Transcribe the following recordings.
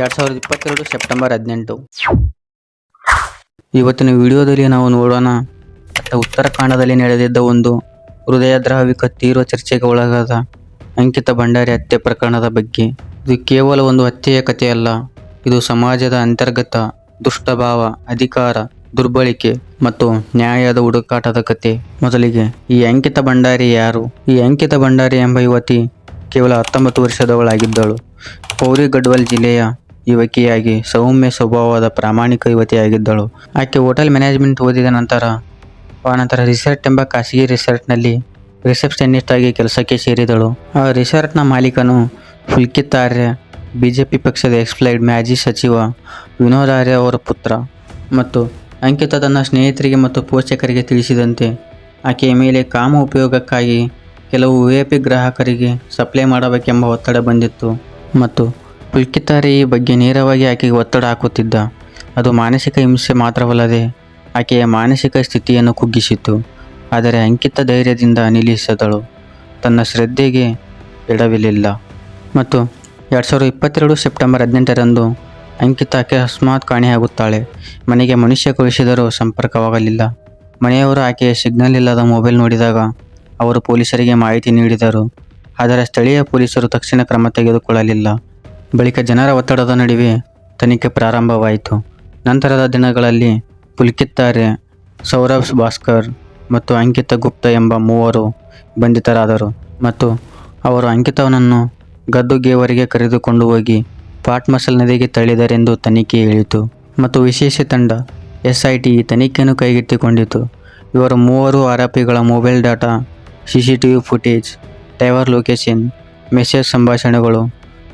ಎರಡು ಸಾವಿರದ ಇಪ್ಪತ್ತೆರಡು ಸೆಪ್ಟೆಂಬರ್ ಹದಿನೆಂಟು. ಇವತ್ತಿನ ವಿಡಿಯೋದಲ್ಲಿ ನಾವು ನೋಡೋಣ ಉತ್ತರಾಖಂಡದಲ್ಲಿ ನಡೆದಿದ್ದ ಒಂದು ಹೃದಯದ್ರಾವಿಕ ತೀವ್ರ ಚರ್ಚೆಗೆ ಒಳಗಾದ ಅಂಕಿತ ಭಂಡಾರಿ ಹತ್ಯೆ ಪ್ರಕರಣದ ಬಗ್ಗೆ. ಇದು ಕೇವಲ ಒಂದು ಹತ್ಯೆಯ ಕಥೆಯಲ್ಲ, ಇದು ಸಮಾಜದ ಅಂತರ್ಗತ ದುಷ್ಟಭಾವ, ಅಧಿಕಾರ, ದುರ್ಬಳಕೆ ಮತ್ತು ನ್ಯಾಯದ ಹುಡುಕಾಟದ ಕತೆ ಮೊದಲಿಗೆ, ಈ ಅಂಕಿತ ಭಂಡಾರಿ ಯಾರು? ಈ ಅಂಕಿತ ಭಂಡಾರಿ ಎಂಬ ಯುವತಿ ಕೇವಲ ಹತ್ತೊಂಬತ್ತು ವರ್ಷದವಳಾಗಿದ್ದಳು. ಪೌರಿ ಗಡ್ವಾಲ್ ಜಿಲ್ಲೆಯ ಯುವಕಿಯಾಗಿ, ಸೌಮ್ಯ ಸ್ವಭಾವದ ಪ್ರಾಮಾಣಿಕ ಯುವತಿಯಾಗಿದ್ದಳು. ಆಕೆ ಹೋಟೆಲ್ ಮ್ಯಾನೇಜ್ಮೆಂಟ್ ಓದಿದ ನಂತರ ಆನಂತರ ರಿಸಾರ್ಟ್ ಎಂಬ ಖಾಸಗಿ ರಿಸಾರ್ಟ್ನಲ್ಲಿ ರಿಸೆಪ್ಷನಿಸ್ಟ್ ಆಗಿ ಕೆಲಸಕ್ಕೆ ಸೇರಿದಳು. ಆ ರಿಸಾರ್ಟ್ನ ಮಾಲೀಕನು ಪುಲ್ಕಿತ್ ಆರ್ಯ ಬಿಜೆಪಿ ಪಕ್ಷದ ಎಕ್ಸ್ಪ್ಲೈಡ್ ಮ್ಯಾಜಿ ಸಚಿವ ವಿನೋದ್ ಆರ್ಯ ಅವರ ಪುತ್ರ ಮತ್ತು ಅಂಕಿತ ತನ್ನ ಸ್ನೇಹಿತರಿಗೆ ಮತ್ತು ಪೋಷಕರಿಗೆ ತಿಳಿಸಿದಂತೆ, ಆಕೆಯ ಮೇಲೆ ಕಾಮ ಉಪಯೋಗಕ್ಕಾಗಿ ಕೆಲವು ವಿಐಪಿ ಗ್ರಾಹಕರಿಗೆ ಸಪ್ಲೈ ಮಾಡಬೇಕೆಂಬ ಒತ್ತಡ ಬಂದಿತ್ತು ಮತ್ತು ಪುಲ್ಕಿತಾರೆ ಈ ಬಗ್ಗೆ ನೇರವಾಗಿ ಆಕೆಗೆ ಒತ್ತಡ ಹಾಕುತ್ತಿದ್ದ. ಅದು ಮಾನಸಿಕ ಹಿಂಸೆ ಮಾತ್ರವಲ್ಲದೆ ಆಕೆಯ ಮಾನಸಿಕ ಸ್ಥಿತಿಯನ್ನು ಕುಗ್ಗಿಸಿತು ಆದರೆ ಅಂಕಿತ ಧೈರ್ಯದಿಂದ ನಿಲ್ಲಿಸಿದಳು. ತನ್ನ ಶ್ರದ್ಧೆಗೆ ಎಡವಿಲಿಲ್ಲ. ಮತ್ತು ಎರಡು ಸಾವಿರದ ಇಪ್ಪತ್ತೆರಡು ಸೆಪ್ಟೆಂಬರ್ ಹದಿನೆಂಟರಂದು ಅಂಕಿತ ಅಕಸ್ಮಾತ್ ಕಾಣೆಯಾಗುತ್ತಾಳೆ. ಮನೆಗೆ ಮನುಷ್ಯ ಕಳಿಸಿದರೂ ಸಂಪರ್ಕವಾಗಲಿಲ್ಲ. ಮನೆಯವರು ಆಕೆಯ ಸಿಗ್ನಲ್ ಇಲ್ಲದ ಮೊಬೈಲ್ ನೋಡಿದಾಗ ಅವರು ಪೊಲೀಸರಿಗೆ ಮಾಹಿತಿ ನೀಡಿದರು. ಆದರೆ ಸ್ಥಳೀಯ ಪೊಲೀಸರು ತಕ್ಷಣ ಕ್ರಮ ತೆಗೆದುಕೊಳ್ಳಲಿಲ್ಲ. ಬಳಿಕ ಜನರ ಒತ್ತಡದ ನಡುವೆ ತನಿಖೆ ಪ್ರಾರಂಭವಾಯಿತು. ನಂತರದ ದಿನಗಳಲ್ಲಿ ಪುಲ್ಕಿತ್ತಾರೆ ಸೌರಭ್ ಭಾಸ್ಕರ್ ಮತ್ತು ಅಂಕಿತ ಗುಪ್ತ ಎಂಬ ಮೂವರು ಬಂಧಿತರಾದರು ಮತ್ತು ಅವರು ಅಂಕಿತವನನ್ನು ಗದ್ದುಗೇವರಿಗೆ ಕರೆದುಕೊಂಡು ಹೋಗಿ ಪಾಟ್ಮಸಲ್ ನದಿಗೆ ತಳ್ಳಿದರೆಂದು ತನಿಖೆ ಹೇಳಿತು ಮತ್ತು ವಿಶೇಷ ತಂಡ ಎಸ್ ಐ ಟಿ ಈ ತನಿಖೆಯನ್ನು ಕೈಗೆತ್ತಿಕೊಂಡಿತು. ಇವರು ಮೂವರು ಆರೋಪಿಗಳ mobile data C C T V footage tower location, message ಸಂಭಾಷಣೆಗಳು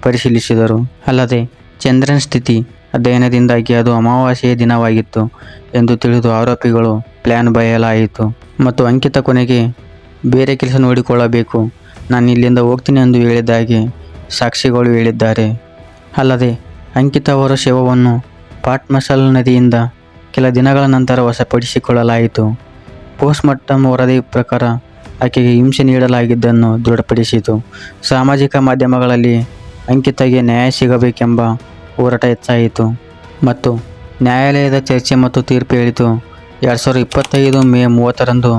ಪರಿಶೀಲಿಸಿದರು. ಅಲ್ಲದೆ, ಚಂದ್ರನ ಸ್ಥಿತಿ ಅಧ್ಯಯನದಿಂದಾಗಿ ಅದು ಅಮಾವಾಸ್ಯೆಯ ದಿನವಾಗಿತ್ತು ಎಂದು ತಿಳಿದು ಆರೋಪಿಗಳು ಪ್ಲ್ಯಾನ್ ಬಯಲಾಯಿತು. ಮತ್ತು ಅಂಕಿತ ಕೊನೆಗೆ, ಬೇರೆ ಕೆಲಸ ನೋಡಿಕೊಳ್ಳಬೇಕು. ನಾನು ಇಲ್ಲಿಂದ ಹೋಗ್ತೀನಿ ಎಂದು ಹೇಳಿದ್ದಾಗೆ ಸಾಕ್ಷಿಗಳು ಹೇಳಿದ್ದಾರೆ. ಅಲ್ಲದೆ, ಅಂಕಿತ ಅವರ ಶವವನ್ನು ಪಾಟ್ಮಸಲ್ ನದಿಯಿಂದ ಕೆಲ ದಿನಗಳ ನಂತರ ವಶಪಡಿಸಿಕೊಳ್ಳಲಾಯಿತು. ಪೋಸ್ಟ್ಮಾರ್ಟಮ್ ವರದಿ ಪ್ರಕಾರ ಆಕೆಗೆ ಹಿಂಸೆ ನೀಡಲಾಗಿದ್ದನ್ನು ದೃಢಪಡಿಸಿತು. ಸಾಮಾಜಿಕ ಮಾಧ್ಯಮಗಳಲ್ಲಿ ಅಂಕಿತಗೆ ನ್ಯಾಯ ಸಿಗಬೇಕೆಂಬ ಹೋರಾಟ ಹೆಚ್ಚಾಯಿತು ಮತ್ತು ನ್ಯಾಯಾಲಯದ ಚರ್ಚೆ ಮತ್ತು ತೀರ್ಪು ಹೇಳಿತು. ಎರಡು ಸಾವಿರದ ಇಪ್ಪತ್ತೈದು ಮೇ ಮೂವತ್ತರಂದು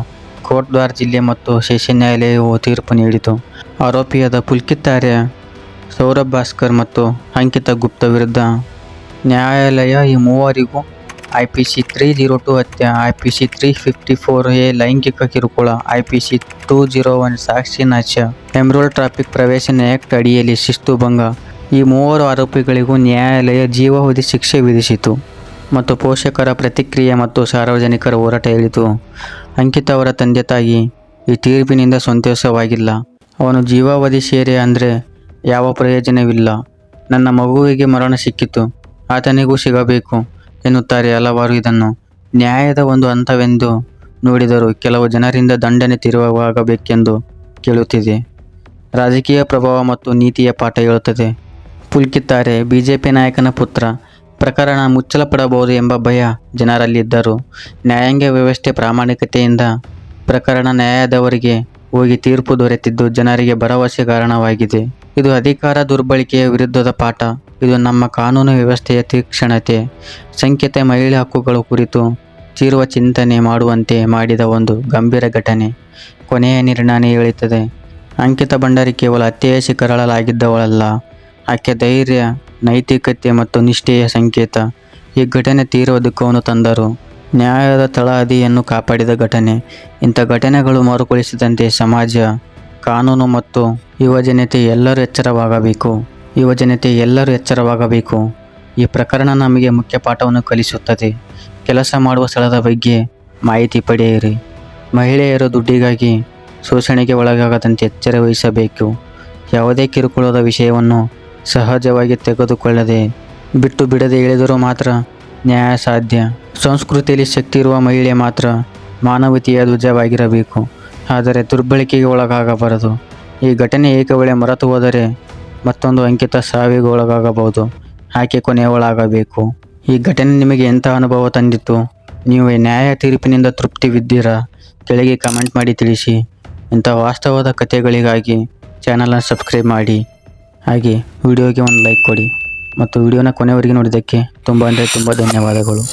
ಕೋಟ್ದ್ವಾರ್ ಜಿಲ್ಲೆ ಮತ್ತು ಸೆಷನ್ ನ್ಯಾಯಾಲಯವು ತೀರ್ಪು ನೀಡಿತು. ಆರೋಪಿಯಾದ ಪುಲ್ಕಿತ್ ಆರ್ಯ, ಸೌರಭ್ ಭಾಸ್ಕರ್ ಮತ್ತು ಅಂಕಿತ ಗುಪ್ತ ವಿರುದ್ಧ ನ್ಯಾಯಾಲಯ ಈ ಮೂವರಿಗೂ I P C three zero two ಹತ್ಯೆ I P C three fifty four A ಲೈಂಗಿಕ ಕಿರುಕುಳ I P C two zero one ಸಾಕ್ಷಿ ನಾಶ. ಎಮ್ರೋಲ್ ಟ್ರಾಫಿಕ್ ಪ್ರವೇಶನ ಆ್ಯಕ್ಟ್ ಅಡಿಯಲ್ಲಿ ಶಿಸ್ತು ಭಂಗ. ಈ ಮೂವರು ಆರೋಪಿಗಳಿಗೂ ನ್ಯಾಯಾಲಯ ಜೀವಾವಧಿ ಶಿಕ್ಷೆ ವಿಧಿಸಿತು ಮತ್ತು ಪೋಷಕರ ಪ್ರತಿಕ್ರಿಯೆ ಮತ್ತು ಸಾರ್ವಜನಿಕರ ಹೋರಾಟ ಹೇಳಿತು. ಅಂಕಿತ್ ಅವರ ತಂದೆ ತಾಯಿ ಈ ತೀರ್ಪಿನಿಂದ ಸಂತೋಷವಾಗಿಲ್ಲ. ಅವನು ಜೀವಾವಧಿ ಸೇರೆ ಅಂದರೆ ಯಾವ ಪ್ರಯೋಜನವಿಲ್ಲ. ನನ್ನ ಮಗುವಿಗೆ ಮರಣ ಸಿಕ್ಕಿತು. ಆತನಿಗೂ ಸಿಗಬೇಕು. ಎನ್ನುತ್ತಾರೆ ಹಲವಾರು ಇದನ್ನು. ನ್ಯಾಯದ ಒಂದು ಹಂತವೆಂದು ನೋಡಿದರು ಕೆಲವು ಜನರಿಂದ ದಂಡನೆ ತಿರುವಾಗಬೇಕೆಂದು ಕೇಳುತ್ತಿದೆ. ರಾಜಕೀಯ ಪ್ರಭಾವ ಮತ್ತು ನೀತಿಯ ಪಾಠ ಹೇಳುತ್ತದೆ. ಪುಲ್ಕಿತ್ತಾರೆ, ಬಿಜೆಪಿ ನಾಯಕನ ಪುತ್ರ. ಪ್ರಕರಣ ಮುಚ್ಚಲಪಡಬಹುದು ಎಂಬ ಭಯ ಜನರಲ್ಲಿದ್ದರು ನ್ಯಾಯಾಂಗ ವ್ಯವಸ್ಥೆ ಪ್ರಾಮಾಣಿಕತೆಯಿಂದ ಪ್ರಕರಣ ನ್ಯಾಯದವರಿಗೆ ಹೋಗಿ ತೀರ್ಪು ದೊರೆತಿದ್ದು ಜನರಿಗೆ ಭರವಸೆ ಕಾರಣವಾಗಿದೆ. ಇದು ಅಧಿಕಾರ ದುರ್ಬಳಕೆಯ ವಿರುದ್ಧದ ಪಾಠ. ಇದು ನಮ್ಮ ಕಾನೂನು ವ್ಯವಸ್ಥೆಯ ತೀಕ್ಷ್ಣತೆ, ಸಂಖ್ಯತೆ, ಮಹಿಳೆ ಹಕ್ಕುಗಳ ಕುರಿತು ತೀರ್ವ ಚಿಂತನೆ ಮಾಡುವಂತೆ ಮಾಡಿದ ಒಂದು ಗಂಭೀರ ಘಟನೆ. ಕೊನೆಯ ನಿರ್ಣಯ ಹೇಳುತ್ತದೆ ಅಂಕಿತ ಭಂಡಾರಿ ಕೇವಲ ಅತ್ಯಯ ಶಿಖರಳಲಾಗಿದ್ದವಳಲ್ಲ ಆಕೆ ಧೈರ್ಯ, ನೈತಿಕತೆ ಮತ್ತು ನಿಷ್ಠೆಯ ಸಂಕೇತ. ಈ ಘಟನೆ ತೀರುವ ದುಃಖವನ್ನು ತಂದರು. ನ್ಯಾಯದ ತಳಹದಿಯನ್ನು ಕಾಪಾಡಿದ ಘಟನೆ. ಇಂಥ ಘಟನೆಗಳು ಮರುಕಳಿಸಿದಂತೆ ಸಮಾಜ, ಕಾನೂನು ಮತ್ತು ಯುವಜನತೆ ಎಲ್ಲರೂ ಎಚ್ಚರವಾಗಬೇಕು. ಯುವಜನತೆ ಎಲ್ಲರೂ ಎಚ್ಚರವಾಗಬೇಕು. ಈ ಪ್ರಕರಣ ನಮಗೆ ಮುಖ್ಯ ಪಾಠವನ್ನು ಕಲಿಸುತ್ತದೆ. ಕೆಲಸ ಮಾಡುವ ಸ್ಥಳದ ಬಗ್ಗೆ ಮಾಹಿತಿ ಪಡೆಯಿರಿ. ಮಹಿಳೆಯರು ದುಡ್ಡಿಗಾಗಿ ಶೋಷಣೆಗೆ ಒಳಗಾಗದಂತೆ ಎಚ್ಚರ ವಹಿಸಬೇಕು. ಯಾವುದೇ ಕಿರುಕುಳದ ವಿಷಯವನ್ನು ಸಹಜವಾಗಿ ತೆಗೆದುಕೊಳ್ಳದೆ, ಬಿಟ್ಟು ಬಿಡದೆ ಇಳಿದರೂ ಮಾತ್ರ ನ್ಯಾಯ ಸಾಧ್ಯ. ಸಂಸ್ಕೃತಿಯಲ್ಲಿ ಶಕ್ತಿ ಇರುವ ಮಹಿಳೆ ಮಾತ್ರ ಮಾನವತೆಯ ಧ್ವಜವಾಗಿರಬೇಕು. ಆದರೆ ದುರ್ಬಳಕೆಗೆ ಒಳಗಾಗಬಾರದು. ಈ ಘಟನೆ ಏಕವೇಳೆ ಮರೆತು ಹೋದರೆ ಮತ್ತೊಂದು ಅಂಕಿತ ಸಾವಿಗೆ ಒಳಗಾಗಬಹುದು. ಆಕೆ ಕೊನೆಯವಳಾಗಬೇಕು. ಈ ಘಟನೆ ನಿಮಗೆ ಎಂಥ ಅನುಭವ ತಂದಿತ್ತು ನೀವು ನ್ಯಾಯ ತೀರ್ಪಿನಿಂದ ತೃಪ್ತಿವಿದ್ದೀರಾ ಕೆಳಗೆ ಕಮೆಂಟ್ ಮಾಡಿ ತಿಳಿಸಿ. ಇಂಥ ವಾಸ್ತವದ ಕಥೆಗಳಿಗಾಗಿ ಚಾನಲನ್ನು ಸಬ್ಸ್ಕ್ರೈಬ್ ಮಾಡಿ. ಹಾಗೆ ವಿಡಿಯೋಗೆ ಒಂದು ಲೈಕ್ ಕೊಡಿ. ಮತ್ತು ವಿಡಿಯೋನ ಕೊನೆವರೆಗೆ ನೋಡಿದ್ದಕ್ಕೆ ತುಂಬ ಅಂದರೆ ತುಂಬ ಧನ್ಯವಾದಗಳು.